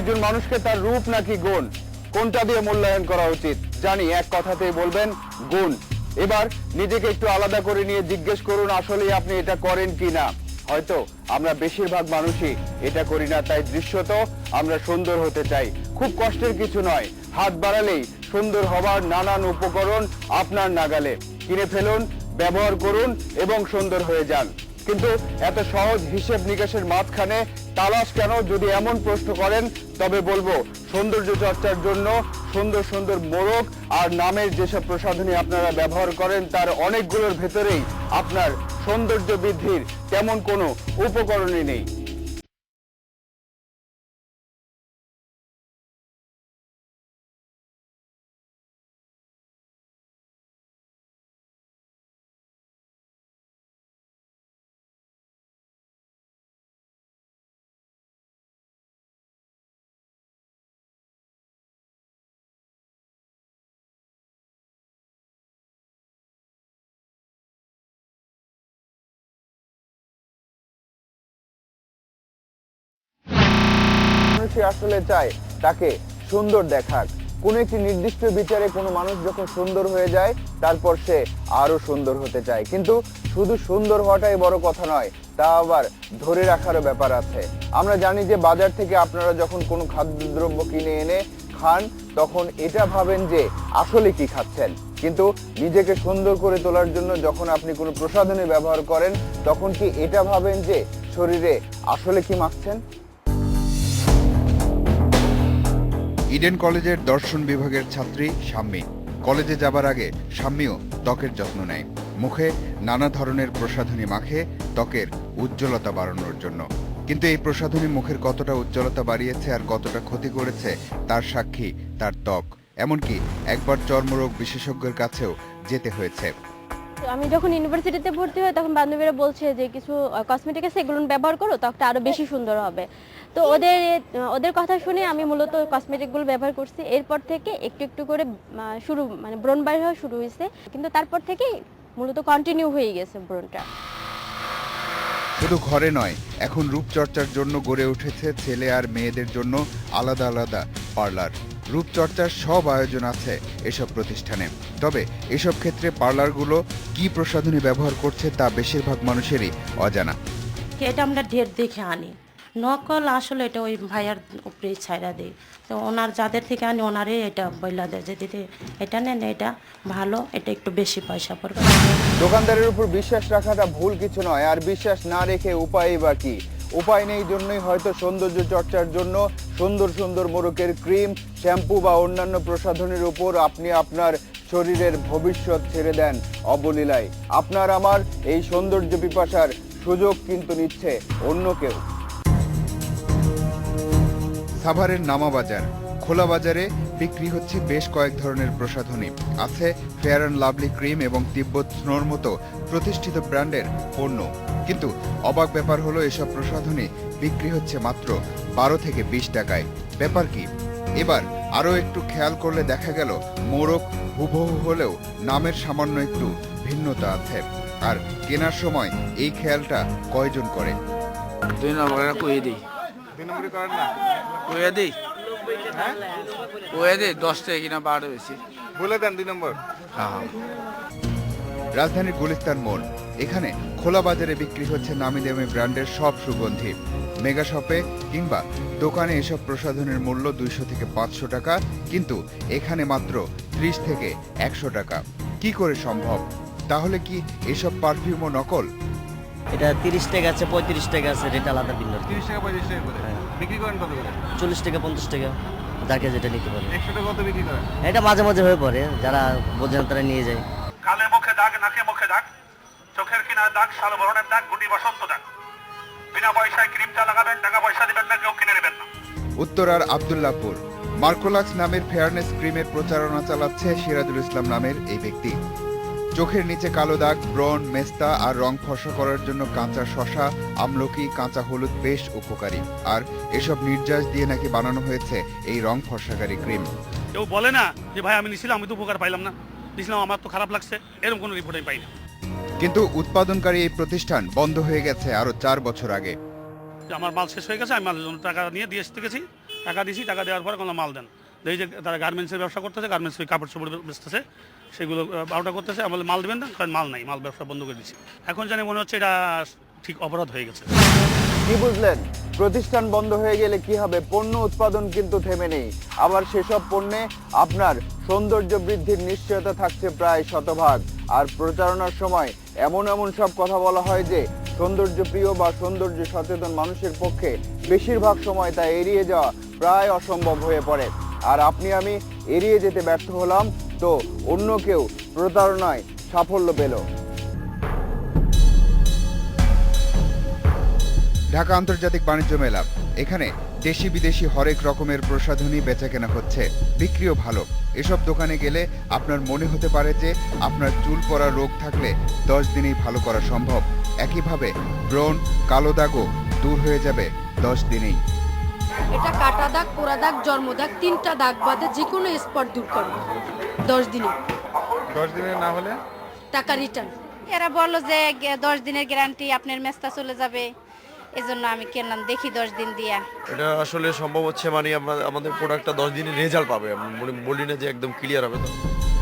একজন মানুষকে তার রূপ নাকি গুণ? কোনটা দিয়ে মূল্যায়ন করা উচিত? জানি, এক কথাতেই বলবেন, গুণ। এবার নিজেকে একটু আলাদা করে নিয়ে জিজ্ঞেস করুন আসলে আপনি এটা করেন কি না? হয়তো আমরা বেশিরভাগ মানুষই এটা করি না, তাই দৃশ্যত আমরা সুন্দর হতে চাই। খুব কষ্টের কিছু নয়, হাত বাড়ালেই সুন্দর হবার নানান উপকরণ আপনার নাগালে। কিনে ফেলুন, ব্যবহার করুন এবং সুন্দর হয়ে যান। কিন্তু এত সহজ হিসেব নিকাশের মাঝখানে তালাশ কেন? যদি এমন প্রশ্ন করেন, তবে বলব, সৌন্দর্য চর্চার জন্য সুন্দর সুন্দর মোড়ক আর নামের যেসব প্রসাধনী আপনারা ব্যবহার করেন, তার অনেকগুলোর ভেতরেই আপনার সৌন্দর্য বৃদ্ধির তেমন কোনো উপকরণই নেই। মানুষই আসলে চায় তাকে সুন্দর দেখাক। কোন একটি নির্দিষ্ট বিচারে কোনো মানুষ যখন সুন্দর হয়ে যায়, তারপর সে আরও সুন্দর হতে চায়। কিন্তু শুধু সুন্দর হওয়াটাই বড় কথা নয়, তা আবার ধরে রাখারও ব্যাপার আছে। আমরা জানি যে বাজার থেকে আপনারা যখন কোনো খাদ্যদ্রব্য কিনে এনে খান, তখন এটা ভাবেন যে আসলে কি খাচ্ছেন। কিন্তু নিজেকে সুন্দর করে তোলার জন্য যখন আপনি কোনো প্রসাধনী ব্যবহার করেন, তখন কি এটা ভাবেন যে শরীরে আসলে কি মাখছেন? ইডেন কলেজের দর্শন বিভাগের ছাত্রী শাম্মী। কলেজে যাবার আগে শাম্মীও ত্বকের যত্ন নেয়। মুখে নানা ধরনের প্রসাধনী মাখে ত্বকের উজ্জ্বলতা বাড়ানোর জন্য। কিন্তু এই প্রসাধনী মুখের কতটা উজ্জ্বলতা বাড়িয়েছে আর কতটা ক্ষতি করেছে তার সাক্ষী তার ত্বক। এমনকি একবার চর্মরোগ বিশেষজ্ঞের কাছেও যেতে হয়েছে। আমি যখন ইউনিভার্সিটিতে ভর্তি হই তখন বান্ধবীরা বলছে যে কিছু কসমেটিক আছে এগুলো ব্যবহার করো ত্বকটা আরও বেশি সুন্দর হবে। তো ওদের ওদের কথা শুনে আমি মূলত কসমেটিকগুলো ব্যবহার করছি। এরপর থেকে একটু একটু করে শুরু মানে ব্রণ বাইর হওয়া শুরু হয়েছে কিন্তু তারপর থেকে মূলত কন্টিনিউ হয়ে গেছে ব্রণটা। শুধু ঘরে নয় এখন রূপচর্চার জন্য গড়ে উঠেছে ছেলে আর মেয়েদের জন্য আলাদা আলাদা পার্লার। রূপচর্চার সব আয়োজন আছে এসব প্রতিষ্ঠানে। তবে এসব ক্ষেত্রে পার্লারগুলো কি প্রসাধনী ব্যবহার করছে তা বেশিরভাগ মানুষেরই অজানা। এটা আমরা ঢের দেখে আনি। নকল আসলে এটা ওই ভাইয়ার উপরে ছাইরা দেয়। তো ওনার যাদের থেকে আনি ওনারে এটা বইলা দেয় যে দিদি এটা নেন এটা ভালো এটা একটু বেশি পয়সা পড়বে। দোকানদারের উপর বিশ্বাস রাখাটা ভুল কিছু নয় আর বিশ্বাস না রেখে উপায় বা কি? উপায় নেই জন্যই হয়তো সৌন্দর্য চর্চার জন্য সুন্দর সুন্দর মোরকের ক্রিম, শ্যাম্পু বা অন্যান্য প্রসাধনীর উপর আপনি আপনার শরীরের ভবিষ্যৎ ছেড়ে দেন অবলীলায়। আপনার আমার এই সৌন্দর্য পিপাসার সুযোগ কিন্তু নিচ্ছে অন্য কেউ। সাভারের নামা বাজার, খোলা বাজারে বিক্রি হচ্ছে বেশ কয়েক ধরনের প্রসাধনী। আছে ফেয়ার অ্যান্ড লাভলি ক্রিম এবং তিব্বত স্নোর মতো প্রতিষ্ঠিত ব্র্যান্ডের পণ্য। কিন্তু অবাক ব্যাপার হলো এসব প্রসাধনী বিক্রি হচ্ছে মাত্র বারো থেকে বিশ টাকায়। ব্যাপার কি? এবার আরও একটু খেয়াল করলে দেখা গেল মোরক হুবহু হলেও নামের সামান্য একটু ভিন্নতা আছে। আর কেনার সময় এই খেয়ালটা কয়জন করে? দুই নম্বরে কয়ে দিই। দুই নম্বরই করেন না? কয়ে দিই? দশ থেকে কিনা বারো বেশি। বলে দেন দুই নম্বর। হ্যাঁ রাজধানীর গুলিস্তান মোড়। এখানে খোলা বাজারে বিক্রি হচ্ছে নামি দামি ব্র্যান্ডের সব সুগন্ধি। মেগা শপে কিংবা দোকানে এসব প্রসাধনের মূল্য দুইশো থেকে পাঁচশো টাকা কিন্তু এখানে মাত্র ত্রিশ থেকে একশো টাকা। কি করে সম্ভব? তাহলে কি এসব পারফিউমও নকল? এটা তিরিশ টাকা আছে পঁয়ত্রিশ টাকা আছে রেট আলাদা ভিন্ন। তিরিশ টাকা পঁয়ত্রিশ টাকা বিক্রি করেন কত করে? চল্লিশ টাকা পঞ্চাশ টাকা। যাকে যেটা নিতে পারে। একশো টাকা কত বিক্রি করেন? এটা মাঝে মাঝে হয়ে পড়ে যারা বোঝে তারা নিয়ে যায়। গালে মুখে দাগ নাকে মুখে দাগ চোখের কিনার দাগ সাল বরণের দাগ গুটি বসন্ত দাগ। বিনা পয়সায় ক্রিমটা লাগাবেন টাকা পয়সা দিবেন না কেউ কিনে নেবেন না। উত্তরার আবদুল্লাপুর মার্কোলাক্স নামের ফেয়ারনেস ক্রিমের প্রচারণা চালাচ্ছে সিরাজুল ইসলাম নামের এই ব্যক্তি। চোখের নিচে কালো দাগ ব্রণ মেস্তা আর রং ফর্সা করার জন্য কাঁচা শশা আমলকি কাঁচা হলুদ বেশ উপকারী। আর এসব নির্যাস দিয়ে নাকি বানানো হয়েছে এই রং ফর্সাকারী ক্রিম। কেউ বলে না যে ভাই আমি নিছিলাম আমি তো উপকার পাইলাম না। নিছিলাম আমার তো খারাপ লাগছে। এরকম কোনো রিপোর্ট আমি পাই না কিন্তু উৎপাদনকারী এই প্রতিষ্ঠান বন্ধ হয়ে গেছে আরও চার বছর আগে। আমার মাল শেষ হয়ে গেছে আমি মালের জন্য টাকা নিয়ে দিয়ে আসতে গেছি টাকা দিছি টাকা দেওয়ার পর কোনো মাল দেন। দেখি যে তারা গার্মেন্টসের ব্যবসা করতেছে গার্মেন্টস কাপড় চোপড় বেচতেছে, সেগুলো বারোটা করতেছে, আমাদের মাল দেবেন না, কারণ মাল নাই, মাল ব্যবসা বন্ধ করে দিচ্ছি। এখন জানি মনে হচ্ছে এটা ঠিক অপরাধ হয়ে গেছে। কি বুঝলেন? প্রতিষ্ঠান বন্ধ হয়ে গেলে কি হবে? পণ্য উৎপাদন কিন্তু থেমে নেই। আবার সেসব পণ্যে আপনার সৌন্দর্য বৃদ্ধির নিশ্চয়তা থাকছে প্রায় শতভাগ। আর প্রচারণার সময় এমন এমন সব কথা বলা হয় যে সৌন্দর্য প্রিয় বা সৌন্দর্য সচেতন মানুষের পক্ষে বেশিরভাগ সময় তা এড়িয়ে যাওয়া প্রায় অসম্ভব হয়ে পড়ে। আর আপনি আমি এড়িয়ে যেতে ব্যর্থ হলাম, তো অন্য কেউ প্রতারণায় সাফল্য পেল। ঢাকা আন্তর্জাতিক বাণিজ্য মেলা। এখানে দেশি বিদেশি হরেক রকমের প্রসাধনী বেচাকেনা হচ্ছে, বিক্রিও ভালো। এসব দোকানে গেলে আপনার মনে হতে পারে যে আপনার চুল পড়া রোগ থাকলে দশ দিনেই ভালো করা সম্ভব। একইভাবে ব্রণ, কালো দাগও দূর হয়ে যাবে দশ দিনেই। এটা কাটা দাগ পোড়া দাগ জন্ম দাগ তিনটা দাগ বাদে যে কোনো স্পট দূর করবে দশ দিনে। দশ দিনের না হলে? টাকা রিটার্ন এরা বলল যে দশ দিনের গ্যারান্টি আপনার মেস্তা চলে যাবে। এজন্য আমি কিনলাম দেখি দশ দিন দিয়া। এটা আসলে সম্ভব হচ্ছে মানে আমরা আমাদের প্রোডাক্টটা দশ দিনের রেজাল্ট পাবে। আমি মনে- বলি না যে একদম ক্লিয়ার হবে।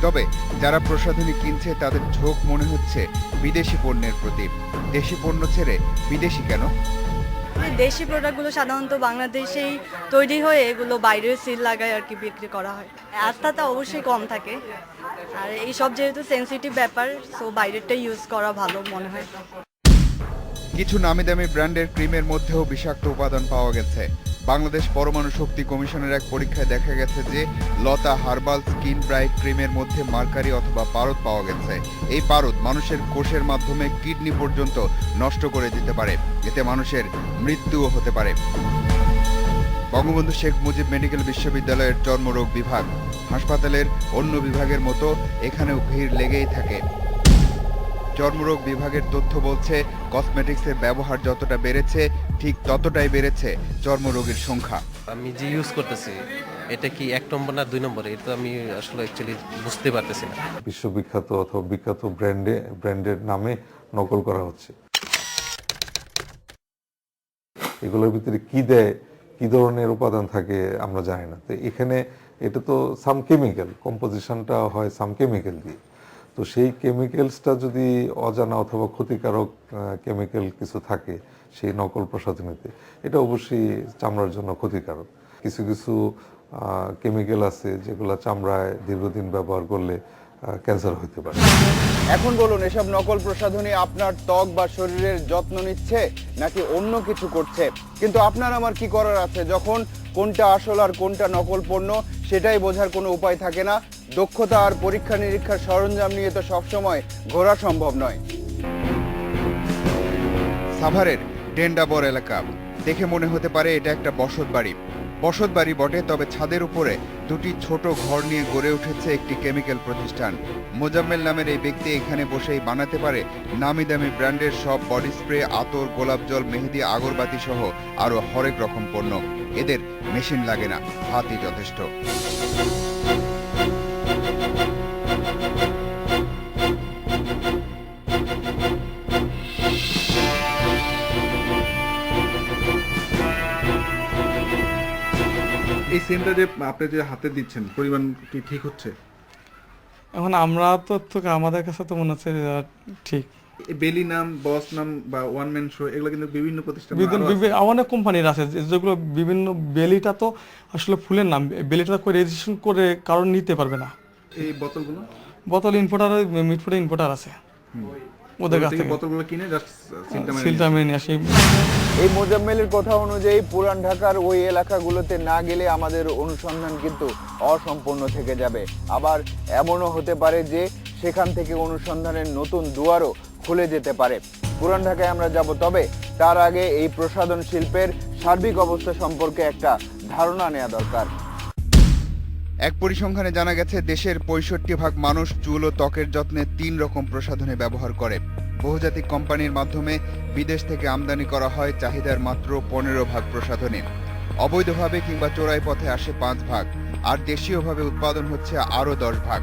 তবে যারা প্রসাধনী কিনছে তাদের ঝোঁক মনে হচ্ছে বিদেশি পণ্যের প্রতি। দেশি পণ্য ছেড়ে বিদেশি কেন? দেশি প্রোডাক্টগুলো সাধারণত বাংলাদেশেই তৈরি হয়ে এগুলো বাইরে সিল লাগায় আর কি বিক্রি করা হয়। আস্থাটা অবশ্যই কম থাকে। আর এই সব যেহেতু সেন্সিটিভ ব্যাপার সো বাইরেরটা ইউজ করা ভালো মনে হয়। কিছু নামি দামি ব্র্যান্ডের ক্রিমের মধ্যেও বিষাক্ত উপাদান পাওয়া গেছে। বাংলাদেশ পরমাণু শক্তি কমিশনের এক পরীক্ষায় দেখা গেছে যে লতা হার্বাল স্কিন ব্রাইট ক্রিমের মধ্যে মার্কারি অথবা পারদ পাওয়া গেছে। এই পারদ মানুষের কোষের মাধ্যমে কিডনি পর্যন্ত নষ্ট করে দিতে পারে। এতে মানুষের মৃত্যুও হতে পারে। বঙ্গবন্ধু শেখ মুজিব মেডিকেল বিশ্ববিদ্যালয়ের চর্মরোগ বিভাগ। হাসপাতালের অন্য বিভাগের মতো এখানেও ভিড় লেগেই থাকে। চর্মরোগ বিভাগের তথ্য বলছে কসমেটিক্সের ব্যবহার যতটা বেড়েছে ঠিক ততটাই বেড়েছে চর্মরোগের সংখ্যা। আমি যে ইউজ করতেছি এটা কি এক নম্বর না দুই নম্বর? এটা আমি আসলে অ্যাকচুয়ালি বুঝতে পারতেছি না। বিশ্ববিখ্যাত অথবা বিখ্যাত ব্র্যান্ডে ব্র্যান্ডের নামে নকল করা হচ্ছে। এগুলোর ভিতরে কি দেয় কি ধরনের উপাদান থাকে আমরা জানি না। তো এখানে এটা তো সাম কেমিক্যাল কম্পোজিশনটা হয় সাম কেমিক্যাল দিয়ে। তো সেই কেমিক্যালসটা যদি অজানা অথবা ক্ষতিকারক কেমিক্যাল কিছু থাকে, সেই নকল প্রসাধনীতে, এটা অবশ্যই চামড়ার জন্য ক্ষতিকারক। কিছু কিছু কেমিক্যাল আছে যেগুলো চামড়ায় দীর্ঘদিন ব্যবহার করলে ক্যান্সার হতে পারে। এখন বলুন, এসব নকল প্রসাধনী আপনার ত্বক বা শরীরের যত্ন নিচ্ছে নাকি অন্য কিছু করছে? কিন্তু আপনার আমার কি করার আছে? যখন কোনটা আসল আর কোনটা নকল পণ্য, সেটাই বোঝার কোনো উপায় থাকে না। দক্ষতা আর পরীক্ষা নিরীক্ষার সরঞ্জাম নিয়ে তো সবসময় ঘোরা সম্ভব নয়। সাভারের ডেন্ডাবর এলাকা। দেখে মনে হতে পারে এটা একটা বসত বাড়ি। বসত বাড়ি বটে, তবে ছাদের উপরে দুটি ছোট ঘর নিয়ে গড়ে উঠেছে একটি কেমিক্যাল প্রতিষ্ঠান। মোজাম্মেল নামের এই ব্যক্তি এখানে বসেই বানাতে পারে নামি দামি ব্র্যান্ডের সব বডি স্প্রে, আতর, গোলাপ জল, মেহেদি, আগরবাতি সহ আরও হরেক রকম পণ্য। এদের মেশিন লাগে না, হাতই যথেষ্ট। এই যে আপনি যে হাতে দিচ্ছেন পরিমাণ কি ঠিক হচ্ছে? এখন আমরা তো তো আমাদের কাছে তো মনে হচ্ছে ঠিক। বেলি নাম বস নাম বা ওয়ান ম্যান শো এগুলো কিন্তু বিভিন্ন প্রতিষ্ঠান বিভিন্ন অনেক কোম্পানির আছে যেগুলো বিভিন্ন বেলিটা তো আসলে ফুলের নাম বেলিটা করে রেজিস্ট্রেশন করে কারণ নিতে পারবে না। এই বোতলগুলো? বোতল ইনভোটার মিটফুটে ইনভোটার আছে। ওদের কাছ থেকে। বোতলগুলো কিনে জাস্ট সিলটা মেরে মেনে নিয়ে আসি। এই মোজাম্মেলের কথা অনুযায়ী পুরান ঢাকার ওই এলাকাগুলোতে না গেলে আমাদের অনুসন্ধান কিন্তু অসম্পূর্ণ থেকে যাবে। আবার এমনও হতে পারে যে সেখান থেকে অনুসন্ধানের নতুন দুয়ারও খুলে যেতে পারে। পুরান ঢাকায় আমরা যাব, তবে তার আগে এই প্রসাধন শিল্পের সার্বিক অবস্থা সম্পর্কে একটা ধারণা নেওয়া দরকার। এক পরিসংখ্যানে জানা গেছে, দেশের পঁয়ষট্টি ভাগ মানুষ চুল ও ত্বকের যত্নে তিন রকম প্রসাধনী ব্যবহার করে। বহুজাতিক কোম্পানির মাধ্যমে বিদেশ থেকে আমদানি করা হয় চাহিদার মাত্র পনেরো ভাগ প্রসাধনী, অবৈধভাবে কিংবা চোরাই পথে আসে পাঁচ ভাগ, আর দেশীয়ভাবে উৎপাদন হচ্ছে আরও দশ ভাগ।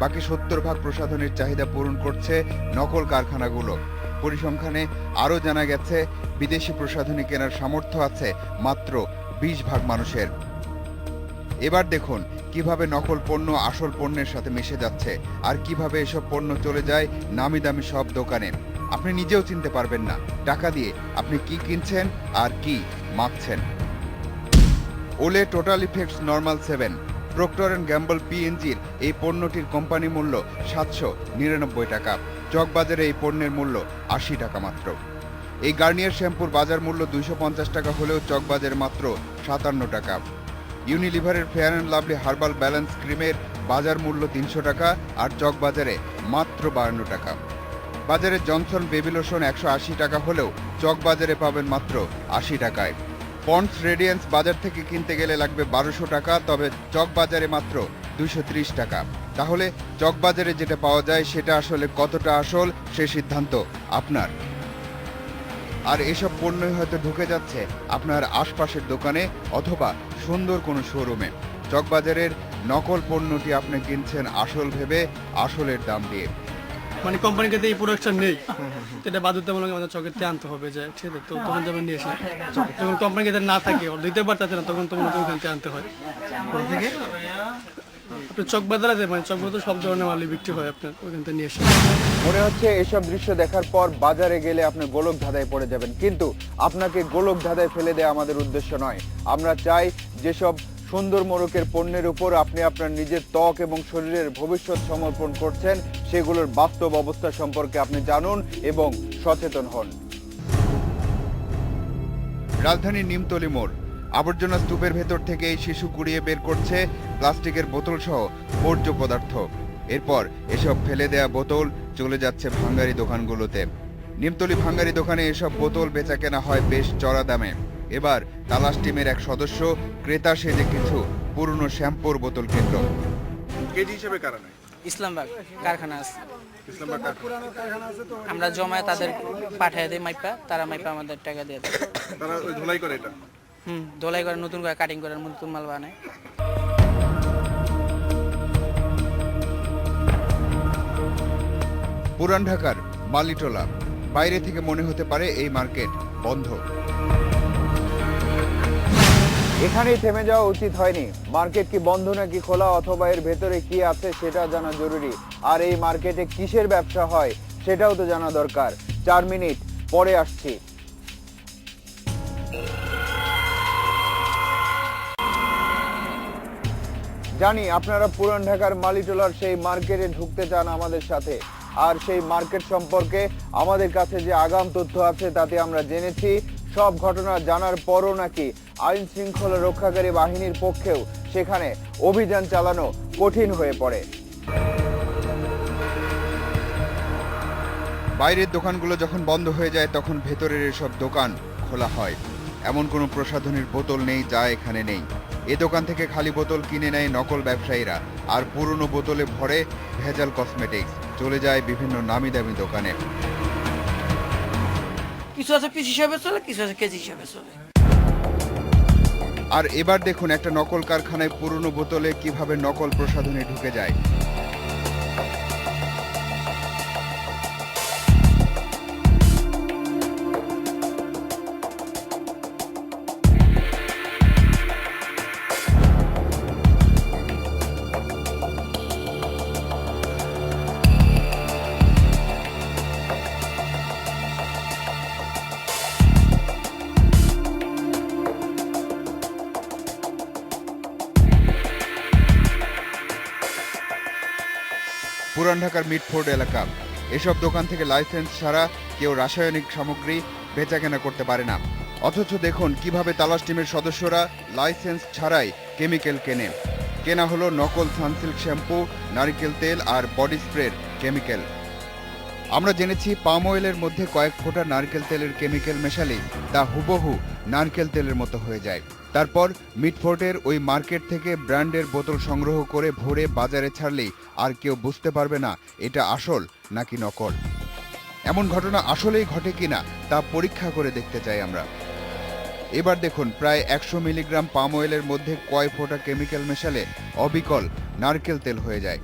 বাকি সত্তর ভাগ প্রসাধনীর চাহিদা পূরণ করছে নকল কারখানাগুলো। পরিসংখ্যানে আরও জানা গেছে, বিদেশি প্রসাধনী কেনার সামর্থ্য আছে মাত্র বিশ ভাগ মানুষের। এবার দেখুন কীভাবে নকল পণ্য আসল পণ্যের সাথে মিশে যাচ্ছে আর কীভাবে এসব পণ্য চলে যায় নামি দামি সব দোকানে? আপনি নিজেও চিনতে পারবেন না। টাকা দিয়ে আপনি কি কিনছেন আর কি মাখছেন Olay total effects normal seven. Procter and Gamble পিএনজির এই পণ্যটির কোম্পানি মূল্য সাতশো নিরানব্বই টাকা। চকবাজারে এই পণ্যের মূল্য আশি টাকা মাত্র। এই গার্নিয়ার শ্যাম্পুর বাজার মূল্য দুইশো পঞ্চাশ টাকা হলেও চকবাজারে মাত্র সাতান্ন টাকা। ইউনিলিভারের Fair and Lovely herbal balance ক্রিমের বাজার মূল্য তিনশো টাকা আর চকবাজারে মাত্র বায়ান্ন টাকা। বাজারে জনসন বেবি লোশন একশো আশি টাকা হলেও চকবাজারে পাবেন মাত্র আশি টাকায়। পন্ডস রেডিয়েন্স বাজার থেকে কিনতে গেলে লাগবে বারোশো টাকা, তবে চকবাজারে মাত্র ত্রিশ টাকা। তাহলে চকবাজারে যেটা পাওয়া যায় সেটা আসলে কতটা আসল সে সিদ্ধান্ত আপনার। আর এসব পণ্যই হয়তো ঢুকে যাচ্ছে আপনার আশপাশের দোকানে অথবা সুন্দর কোনো শোরুমে। চকবাজারের নকল পণ্যটি আপনি কিনছেন আসল ভেবে আসলের দাম দিয়ে। মানে কোম্পানির কাছে এই প্রোডাক্টটা নেই। এটা বাধ্যতামূলক আমাদের চকের থেকে আনতে হবে যে ঠিক আছে তো তখন যাবেন নিয়ে এসে যখন কোম্পানির কাছে না থাকে ওরা দিতে পারতেছে না তখন তোমার ওখান থেকে আনতে হয়। আপনার চক বাজার আছে মানে চক বাজার সব ধরনের মালই বিক্রি হয় আপনার ওখান থেকে নিয়ে এসে মনে হচ্ছে এসব দৃশ্য দেখার পর বাজারে গেলে আপনি গোলক ধাঁধায় পড়ে যাবেন। কিন্তু আপনাকে গোলক ধাঁধায় ফেলে দেওয়া আমাদের উদ্দেশ্য নয়। আমরা চাই যেসব সুন্দর মোড়কের পণ্যের উপর আপনি আপনার নিজের ত্বক এবং শরীরের ভবিষ্যৎ সমর্পণ করছেন, সেগুলোর বাস্তব অবস্থা সম্পর্কে আপনি জানুন এবং সচেতন হন। রাজধানীর নিমতলি মোড়। আবর্জনা স্তূপের ভেতর থেকে এই শিশু কুড়িয়ে বের করছে প্লাস্টিকের বোতল সহ বর্জ্য পদার্থ। এরপর এসব ফেলে দেয়া বোতল চলে যাচ্ছে ভাঙ্গারি দোকানগুলোতে। নিমতলি ভাঙ্গারি দোকানে এসব বোতল বেচা কেনা হয় বেশ চড়া দামে। এবার তালাশ টিমের এক সদস্য ক্রেতা সেজে কিছু পুরনো শ্যাম্পুর বোতল কিনল। কেজি হিসেবে কারা নেয়? ইসলামবাগ কারখানা আছে। আমরা জমায় তাদের পাঠিয়ে দিই মাইপা তারা মাইপা আমাদের টাকা দিয়ে দেয়। তারা ধুলাই করে এটা? হুম ধোলাই করে নতুন করে কাটিং করে নতুন মাল বানায়। পুরান ঢাকার মালিটোলা। বাইরে থেকে মনে হতে পারে এই মার্কেট বন্ধ। এখানেই থেমে যাওয়া উচিত হয়নি। মার্কেট কি বন্ধ নাকি খোলা অথবা এর ভেতরে কি আছে সেটা জানা জরুরি। আর এই মার্কেটে কিসের ব্যবসা হয় সেটাও তো জানা দরকার। চার মিনিট পরে আসছি। জানি আপনারা পুরান ঢাকার মালিটোলার সেই মার্কেটে ঢুকতে চান আমাদের সাথে। আর সেই মার্কেট সম্পর্কে আমাদের কাছে যে আগাম তথ্য আছে তাতে আমরা জেনেছি। সব ঘটনা জানার পরও নাকি আইন শৃঙ্খলা রক্ষাকারী বাহিনীর পক্ষেও সেখানে অভিযান চালানো কঠিন হয়ে পড়ে। বাইরের দোকানগুলো যখন বন্ধ হয়ে যায়, তখন ভেতরের এসব দোকান খোলা হয়। এমন কোনো প্রসাধনীর বোতল নেই যা এখানে নেই। এ দোকান থেকে খালি বোতল কিনে নেয় নকল ব্যবসায়ীরা। আর পুরনো বোতলে ভরে ভেজাল কসমেটিক্স। চলে যায় বিভিন্ন নামি দামি দোকানে। কিছু আছে পিস হিসাবে চলে কিছু আছে কেজি হিসাবে চলে। আর এবার দেখুন একটা নকল কারখানায় পুরনো বোতলে কীভাবে নকল প্রসাধনী ঢুকে যায়। ঢাকার মিটফোর্ড এলাকা। এসব দোকান থেকে লাইসেন্স ছাড়া কেউ রাসায়নিক সামগ্রী বেচাকেনা করতে পারে না। অথচ দেখুন কীভাবে তালাশ টিমের সদস্যরা লাইসেন্স ছাড়াই কেমিক্যাল কেনে। কেনা হলো নকল সানসিল্ক শ্যাম্পু, নারকেল তেল আর বডি স্প্রের কেমিক্যাল। আমরা জেনেছি পাম অয়েলের মধ্যে কয়েক ফোঁটা নারকেল তেলের কেমিক্যাল মেশালেই তা হুবহু নারকেল তেলের মতো হয়ে যায়। তারপর মিটফোর্টের ওই মার্কেট থেকে ব্র্যান্ডের বোতল সংগ্রহ করে ভরে বাজারে ছাড়লেই আর কেউ বুঝতে পারবে না এটা আসল নাকি নকল। এমন ঘটনা আসলেই ঘটে কিনা তা পরীক্ষা করে দেখতে চাই আমরা। এবার দেখুন প্রায় একশো মিলিগ্রাম পাম অয়েলের মধ্যে কয় ফোঁটা কেমিক্যাল মেশালে অবিকল নারকেল তেল হয়ে যায়।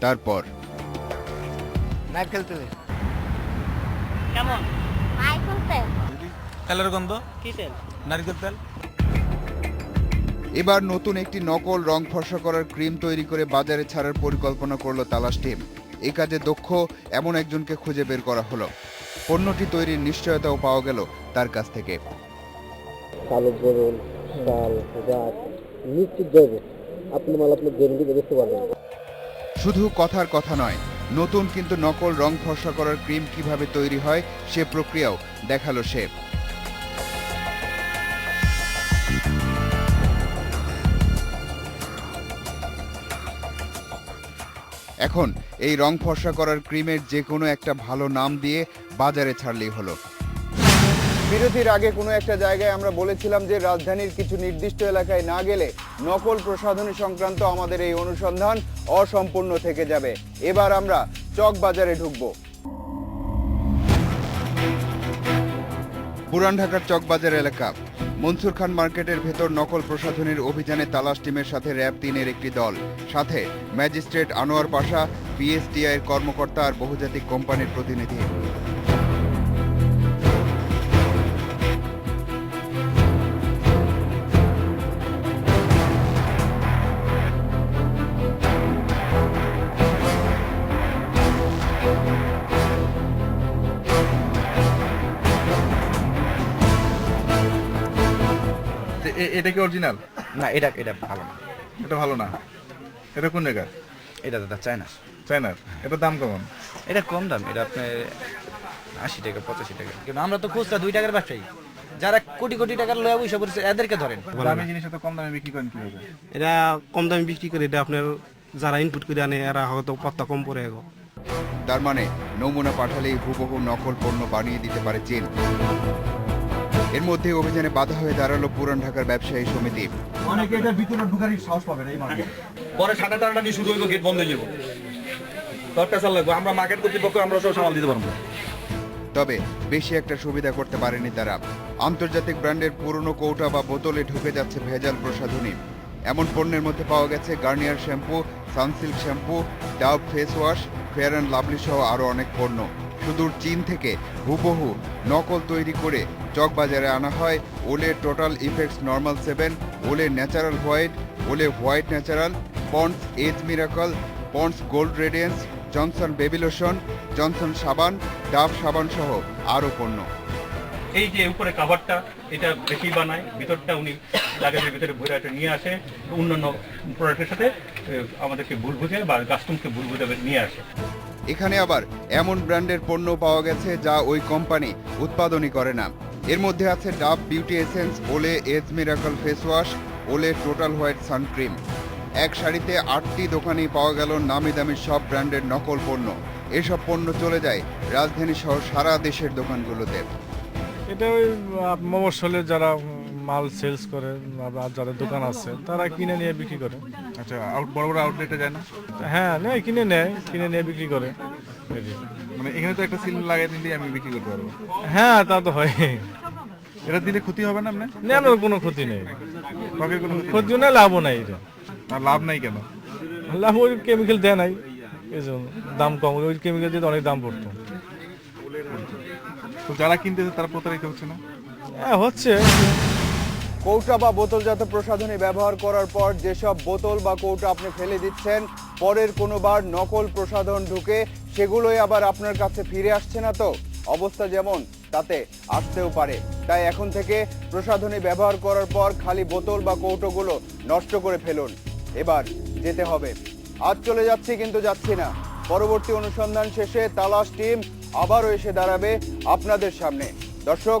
তারপর। নারকেল তেলে। কেমন? তেলের গন্ধ? কি তেল? নারকেল তেল। এবার নতুন একটি নকল রং ফর্সা করার ক্রিম তৈরি করে বাজারে ছাড়ার পরিকল্পনা করল তালাশ টিম। এই কাজে দক্ষ এমন একজনকে খুঁজে বের করা হলো। পণ্যটি তৈরির নিশ্চয়তাও পাওয়া গেল তার কাছ থেকে। কালো বরুণ শাল রাত নিশ্চিত জৈব। আপনি মাল আপনি গ্যারেন্টি দেখতে পারবেন শুধু কথার কথা নয় নতুন কিন্তু নকল রং ফর্সা করার ক্রিম কীভাবে তৈরি হয় সে প্রক্রিয়াও দেখাল সে এখন এই রং ফর্সা করার ক্রিমের যে কোনো একটা ভালো নাম দিয়ে বাজারে ছাড়লেই হলো। বিরতির আগে কোনো একটা জায়গায় আমরা বলেছিলাম যে রাজধানীর কিছু নির্দিষ্ট এলাকায় না গেলে নকল প্রসাধনী সংক্রান্ত আমাদের এই অনুসন্ধান অসম্পূর্ণ থেকে যাবে। এবার আমরা চক বাজারে ঢুকবো। পুরান ঢাকার চকবাজার এলাকা। মনসুর খান মার্কেটের ভেতর নকল প্রসাধনীর অভিযানে তালাশ টিমের সাথে র্যাব তিনের একটি দল। সাথে ম্যাজিস্ট্রেট আনোয়ার পাশা পিএসটিআইয়ের কর্মকর্তা আর বহুজাতিক কোম্পানির প্রতিনিধি। এটা কি অরিজিনাল না এটা এটা ভালো না। এটা ভালো না। এটা কোন জায়গার? এটা দাদা চায়না চায়নার? এটার দাম কেমন? এটা কম দাম এটা আপনার আশি টাকা পঁচাশি টাকা। কিন্তু আমরা তো খুচরা দুই টাকার ব্যবসায়ী। যারা কোটি কোটি টাকার লয়া পয়সা পড়ছে এদেরকে ধরেন। দামি জিনিস এত কম দামে বিক্রি করেন কীভাবে? এটা কম দামে বিক্রি করে এটা আপনার যারা ইনপুট করে আনে এরা হয়তো পত্তা কম পড়ে গো। তার মানে নমুনা পাঠালেই হুবহু নকল পণ্য বানিয়ে দিতে পারে চীন এর মধ্যে অভিযানে বাধা হয়ে দাঁড়াল পুরান ঢাকার ব্যবসায়ী সমিতি। অনেকে এটা ভিতরে ঢুকারই সাহস পাবে না এই মার্কেট পরে সাড়ে তেরোটা নিয়ে শুরু হইব গেট বন্ধ হয়ে যাব। লাগবে আমরা মার্কেট কর্তৃপক্ষ আমরা সব সামাল দিতে পারব। তবে বেশি একটা সুবিধা করতে পারেনি তারা। আন্তর্জাতিক ব্র্যান্ডের পুরনো কৌটা বা বোতলে ঢুকে যাচ্ছে ভেজাল প্রসাধনী। এমন পণ্যের মধ্যে পাওয়া গেছে Garnier shampoo Sunsilk shampoo Dove face wash Fair and Lovely সহ আরও অনেক পণ্য। সুদূর চীন থেকে হুবহু নকল তৈরি করে চকবাজারে আনা হয়। Olay total effects normal seven Olay natural white Olay white natural Pond's age miracle Pond's gold radiance Johnson baby lotion Johnson সাবান ডাব সাবান সহ আরও পণ্য। এই যে উপরে কাভারটা এটা বেশি বানায়, ভিতরটা উনি লাগেজের ভিতরে ভরে এটা নিয়ে আসে, অন্যান্য প্রোডাক্টের সাথে আমাদেরকে ভুল বুঝে বা কাস্টমকে ভুল বুঝে নিয়ে আসে। এখানে আবার এমন ব্র্যান্ডের পণ্য পাওয়া গেছে যা ওই কোম্পানি উৎপাদনই করে না। এর মধ্যে আছে Dove beauty essence Olay age miracle face wash Olay total white suncream এক শাড়িতে আটটি দোকানেই পাওয়া গেল নামি দামি সব ব্র্যান্ডের নকল পণ্য। এসব পণ্য চলে যায় রাজধানী সহ সারা দেশের দোকানগুলোতে। এটা ওই মফসলে যারা মাল সেলস করে বা যাদের দোকান আছে তারা কিনে নিয়ে বিক্রি করে। আচ্ছা আউট বড় বড় আউটলেটে যায় না? হ্যাঁ নেয় কিনে নেয় কিনে নিয়ে বিক্রি করে। মানে এখানে তো একটা সিল লাগাই দিলে আমি বিক্রি করতে পারব। হ্যাঁ তা তো হয়। এটা দিলে ক্ষতি হবে না আপনার? নেন কোনো ক্ষতি নেই। ত্বকের কোনো ক্ষতি নেই? লাভও নাই এটা। আর লাভ নাই কেন? লাভ ওই কেমিক্যাল দেয় নাই। এই জন্য দাম কম ওই কেমিক্যাল দিয়ে তো অনেক দাম পড়তো। তো যারা কিনতেছে তারা প্রতারিত হচ্ছে না? হ্যাঁ হচ্ছে। কৌটা বা বোতলজাত প্রসাধনী ব্যবহার করার পর যেসব বোতল বা কৌটা আপনি ফেলে দিচ্ছেন, পরের কোনোবার নকল প্রসাধন ঢুকে সেগুলোই আবার আপনার কাছে ফিরে আসছে না তো? অবস্থা যেমন তাতে আসতেও পারে। তাই এখন থেকে প্রসাধনী ব্যবহার করার পর খালি বোতল বা কৌটোগুলো নষ্ট করে ফেলুন। এবার যেতে হবে। আজ চলে যাচ্ছি কিন্তু যাচ্ছি না। পরবর্তী অনুসন্ধান শেষে তালাশ টিম আবারও এসে দাঁড়াবে আপনাদের সামনে। দর্শক